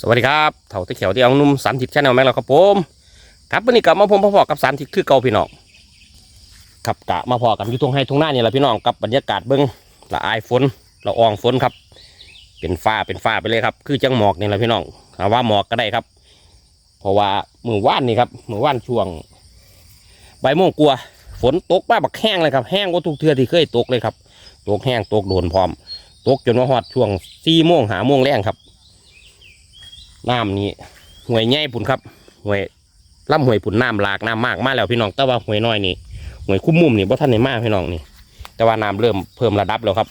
สวัสดีครับเถ่าตะเขียวที่เอานุ่มสามทิศชาแนลแม่เราครับผมครับวันนี้กลับมาพบพ่อกับสามทิศคือเก่าพี่น้องครับกะมาพอกันอยู่ตรงให้ตรงหน้านี่แหละพี่น้องกับบรรยากาศเบิ้งละอายฝนละอองฝนครับ เป็นฟ้าเป็นฟ้าไปเลยครับ คือจังหมอกนี่แหละพี่น้องเอาว่าหมอกก็ได้ครับ เพราะว่ามือว่านนี่ครับมือว่านช่วงใบโมงกลัว ฝนตกบ้าบักแห้งเลยครับแห้งกว่าทุกเทือที่เคยตกเลยครับตกแห้งตกโดนพร้อม ตกจนว่าฮอดช่วงสี่โมงหาโมงแรงครับ น้ำนี่ห่วยใหญ่ปุ่นครับห่วยล่ำห่วยปุ่นน้ำหลากน้ำมากมาแล้วพี่น้องแต่ว่าห่วยน้อยนี่ห่วยคุ้มมุมนี่บ่ท่านในมากพี่น้องนี่ แต่ว่าน้ำเริ่มเพิ่มระดับแล้วครับ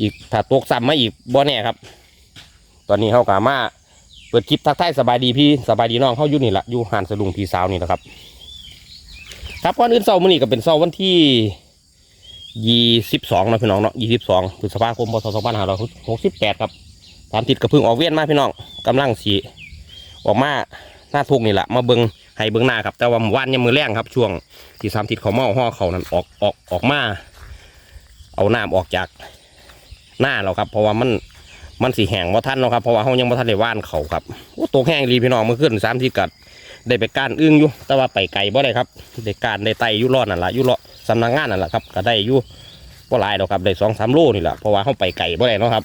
อีกถ้าตกซ้ำมาอีกบ่แน่ครับ ตอนนี้เขากามาเปิดคลิปทักทายสบายดีพี่สบายดีน้องเขาอยู่นี่ละอยู่หานสะดุงพี่สาวนี่แหละครับ ครับก่อนอื่นเสาร์มื้อนี้ก็เป็นเสาร์วันที่ยี่สิบสองนะพี่น้องเนาะยี่สิบสองพฤษภาคมพศสองพันห้าร้อยหกสิบแปดครับ ตามติดกระพึ่งออกเวียนมาพี่น้องกำลังสีออกมาหน้าทุกนี่แหละมาเบิงให้เบิงหน้าครับแต่ว่าว่านยังมือแรงครับ ช่วงที่สามติดเขาเมาห่อเขานั้นออกออกออกมา เอาน้ำออกจากหน้าเราครับ เพราะว่ามันมันสีแห้งว่าท่านเนาครับเพราะว่าเขายังบ่ทันได้ว่านเขาครับโอ้ตัวแห้งรีพี่น้องเมื่อคืนสามทีกัดได้ไปกานอึ้งอยู่ แต่ว่าไปไกลบ่ได้ครับได้การได้ไตยู่รอดนั่นแหละยู่รอดสำนักงานนั่นแหละครับก็ได้ยู่บ่หลายดอกครับได้สองสามโลนี่แหละเพราะว่าเขาไปไกลบ่ได้เนาะครับ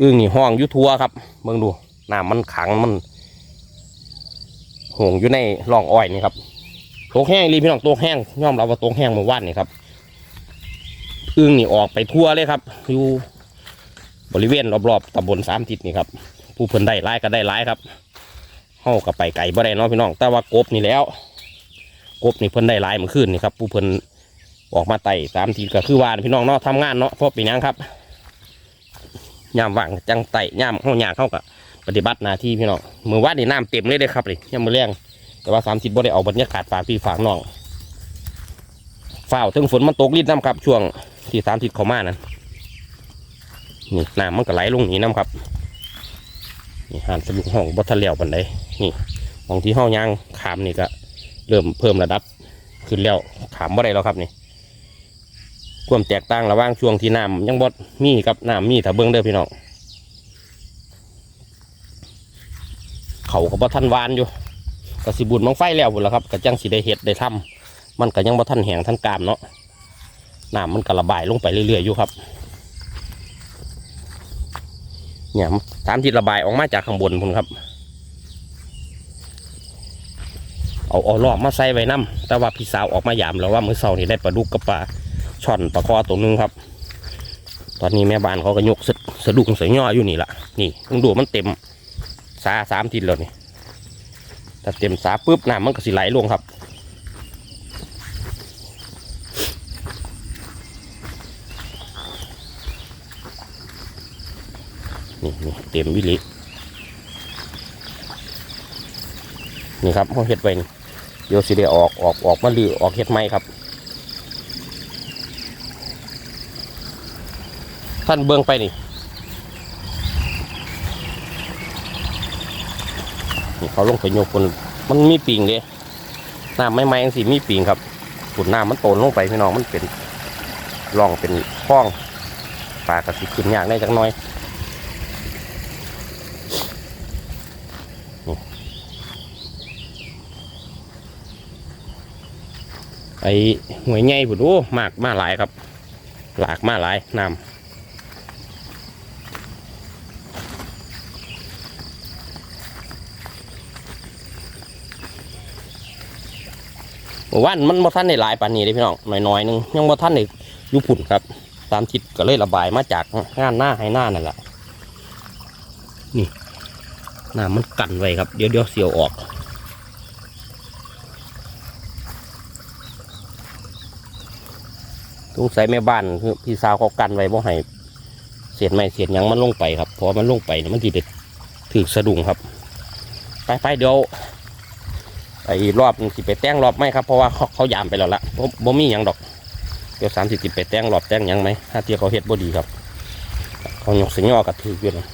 อึ้งนี่ห้องอยุทัวครับเบิ่งดูน้ำมันขังมันหงอยู่ในร่องอ้อยนี่ครับโตกแห้งรีพี่น้องโตกแห้งย่อมเรับว่าโตกแห้งเมื่อวานนี่ครับอึ้งนี่ออกไปทั่วเลยครับอยู่บริเวณรอบๆตำบลสามทิศนี่ครับผู้เพิ่นได้ร้ายก็ได้ร้ายครับเฮากับไปไก่บ่ได้เนาะพี่น้องแต่ว่ากบนี่แล้ว กบนี่เพิ่นได้ร้ายเมื่อคืนนี่ครับผู้เพิ่นออกมาไต่สามทิศก็คือว่าพี่น้องเนาะทำงานเนาะเพราะป็นหยังครับ ยามว่างจังไต่ยามเข้ายากเข้ากับปฏิบัติหน้าที่พี่น้องมือวาดนี่น้ำเต็มเลยเด้อครับเลยยามมือแรงแต่ว่าสามสิบบ่ได้เอาบรรยากาศฝากพี่ฝากน้องฝ้าวถึงฝนมันตกรีดน้ำครับช่วงที่สามสิบเขามานั้นนี่น้ำมันก็ไหลลงนี่น้ำครับนี่หันสลุกห้องบัทะเลียวบันไดนี่มองที่ห้องยางขามนี่ก็เริ่มเพิ่มระดับขึ้นแล้วขามบ่ได้แล้วครับนี่ ความแตกต่างระหว่างช่วงที่น้ำยังบดมีกับน้ำมีถ้าเบิ้องเด้อพี่น้องเขาก็บ่ทันวานอยู่ก็สิบุญมังไฟแล้วบุญแล้วครับก็จังสิได้เห็ดได้ทำมันก็ยังบ่ทันแหงทันกามเนาะน้ำมันก็ระบายลงไปเรื่อยๆอยู่ครับเนี่ยตามที่ระบายออกมาจากข้างบนพุ่นครับ เอาเอารอบมาใส่ไว้น้ำแต่ว่าพี่สาวออกมายามแล้วว่ามือเช้านี่ได้ปลาดุกกับปลา ช่อนปลาคอตัวหนึงครับ ตอนนี้แม่บ้านเขาก็ยกสะสะดุ้งเสียย่ออยู่นี่ละนี่มึงดูมันเต็มสาสามทิศแล้วนี่ถ้าเต็มสาปุ๊บน้ำมันก็สิไหลลงครับนี่นี่เต็มวิลินี่ครับเขาเห็ดไว้เดี๋ยวสิได้ออกออกออกมาลือออกเห็ดไหมครับ ท่านเบื้องไปนี่นี่เขาลงไปโยกคนมันมีปิงเด้น้ำไม่ไหม้ยังสิมีปิงครับฝุ่นน้ำมันโตนลงไปพี่น้องมันเป็นร่องเป็นคลองปลากระสิขึ้นยากได้จักน้อยไอ้หวยใหญ่ผุดโอ้มากมาหลายครับ หลากมาหลายน้ำ เมื่อ วานมันบ่ท่านในหลายปานนี้เลยพี่น้องหน่อยๆหนึงยังบ่ท่านในยุพุ่นครับ ตามทิศก็เลยระบายมาจากงานหน้าให้หน้านั่นแหละนี่หน้ำมันกันไว้ครับเดี๋ยวเดี๋ยวเสียวออกสงสัยแม่บ้านพี่สาวเขากันไว้บ่ให้เสียดไม่เสียดยังมันลงไปครับพราะมันลงไปมันทีเด็ดถือสะดุ้งครับ ไปไปเดี๋ยว ไอ้รอบสิไปแต่งรอบไหมครับเพราะว่าเขาเขายามไปแล้วละบ่บ่มีหยังดอกเดี๋ยวสามสิบไปแต่งรอบแต่งยังไหมถ้าเทียเขาเฮ็ดบ่ดีครับเขายกสิงยอกับถืออยู่นะ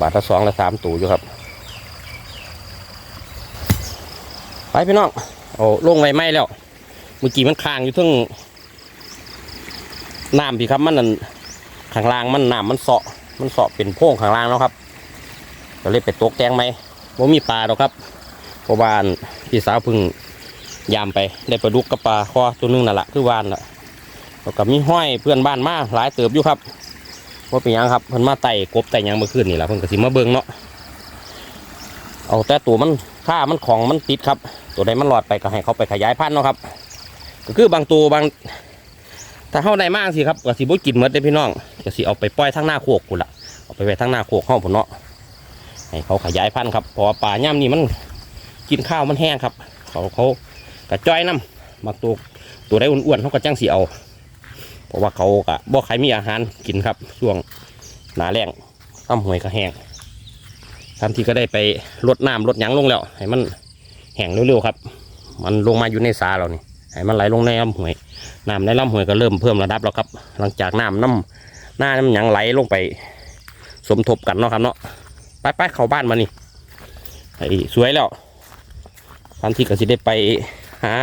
บาทละสองละสามตูอยู่ครับ ไปพี่น้องโอ้ลงไวไหมแล้วเมื่อกี้มันค้างอยู่ทั้งน้ำพี่ครับมันนั่นข้างล่างมันน้ำมันเสาะมันเสาะเป็นโพรงข้างล่างเนาะครับก็เลยไปตกแตงไหมว่ามีปลาหรอกครับ ราะว่าพี่สาวพึ่งยามไปได้ปลาดุกกับปลาคอตัวนึงนั่นแหละคือวานน่ะแล้วก็มีห้อยเพื่อนบ้านมาหลายเติบอยู่ครับว่าเป็นยังครับเพิ่นมาไต่กบไต่ยังเมื่อคืนนี่แหละเพิ่นก็สิมาเบิงเนาะเอาแต่ตัวมันค่ามันของมันติดครับ ตัวใดมันหลอดไปก็ให้เขาไปขยายพันธุ์เนาะครับ ก็คือบางตัวบางถ้าเข้าได้มากสิครับก็สิบ่กินหมดได้พี่น้องก็สิเอาไปปล่อยทั้งหน้าโคกกูนละเอาไปไว้ทั้งหน้าโคกห้องผมเนาะให้เขาขยายพันธุ์ครับเพราะว่าปลาย่ำนี่มัน กินข้าวมันแห้งครับ เขาเขากระจ้อยน้ำบาตัวตัวได้อ้วนๆเขาก็จ้างสีเอาเพราะว่าเขากะบ่ใครมีอาหารกินครับ ช่วงหนาแรงต้มหวยก็แห้งทันทีก็ได้ไปลดน้ำลดหยังลงแล้วให้มันแห้งเร็วๆครับ มันลงมาอยู่ในสาเรานี่ให้มันไหลลงในลำห้วยน้ำในลำห้วยก็เริ่มเพิ่มระดับแล้วครับ หลังจากน้ำน้ำหน้าน้ำหยังไหลลงไป สมทบกันเนาะครับเนาะไปไปเข้าบ้านมานี่ไอ้สวยแล้ว ทันทีก็สิได้ไปหา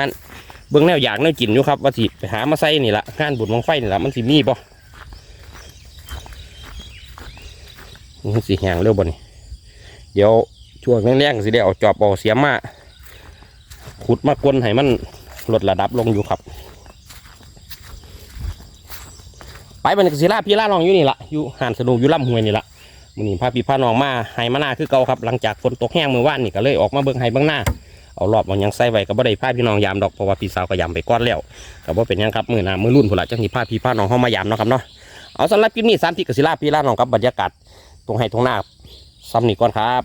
เบื้องแนวอยากแนวกินอยู่ครับว่าสิไปหามาใส่นี่ละงานบุญบังไฟนี่ละมันสิมีบ่มันสิแห้งเร็วบ่นี่เดี๋ยวช่วงแรงๆสิได้เอาจอบเอาเสียมมาขุดมากวนให้มันลดระดับลงอยู่ครับ ไปบันกศิลาพี่ล่าน้องอยู่นี่ละอยู่หานสนุกอยู่ลำหวยนี่ละมือนี้พาพี่พาน้องมาไห้มาหน้าคือเก่าครับ หลังจากฝนตกแห้งเมื่อวานนี่ก็เลยออกมาเบิ่งไห้เบิ่งหน้า เอารอบมันยังใส่ไว้ก็บ่ได้พาพี่น้องยามดอกเพราะว่าพี่สาวก็ยามไปก้อนแล้วก็บ่เป็นยังครับมือหน้ามือรุ่นพุ่นละจังสิพาพี่พาน้องเข้ามายามเนาะครับเนาะเอาสำหรับคลิปนี้สามที่กศิลาพี่ลาน้องกับบรรยากาศตรงไห้ตรงหน้าซ้ำนี่ก่อนครับ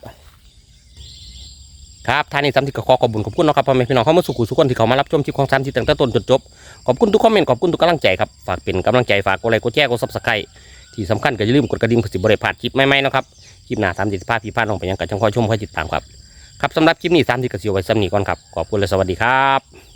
ครับท่านนี้สามที่ก็ขอขอบคุญขอบคุณนะครับพ่อแม่พี่น้องเข้ามาสู่ทุกคนที่เขามารับชมคลิปของสามที่ตั้งแต่ต้นจนจบขอบคุณทุกคอมเมนต์ขอบคุณทุกกำลังใจครับฝากเป็นกำลังใจฝากกดไลค์กดแชร์กดซับสไครต์ที่สำคัญก็อย่าลืมกดกระดิ่งเพื่อสิบริพลาดคลิปใหม่ๆนะครับคลิปหน้าสามสิบภาพพี่พลาดลงไปยังกับจังคอยชมคอยติดตามครับ ครับสำหรับคลิปนี้สามทีกระเสียวไว้สำนีก่อนครับขอบคุณและสวัสดีครับ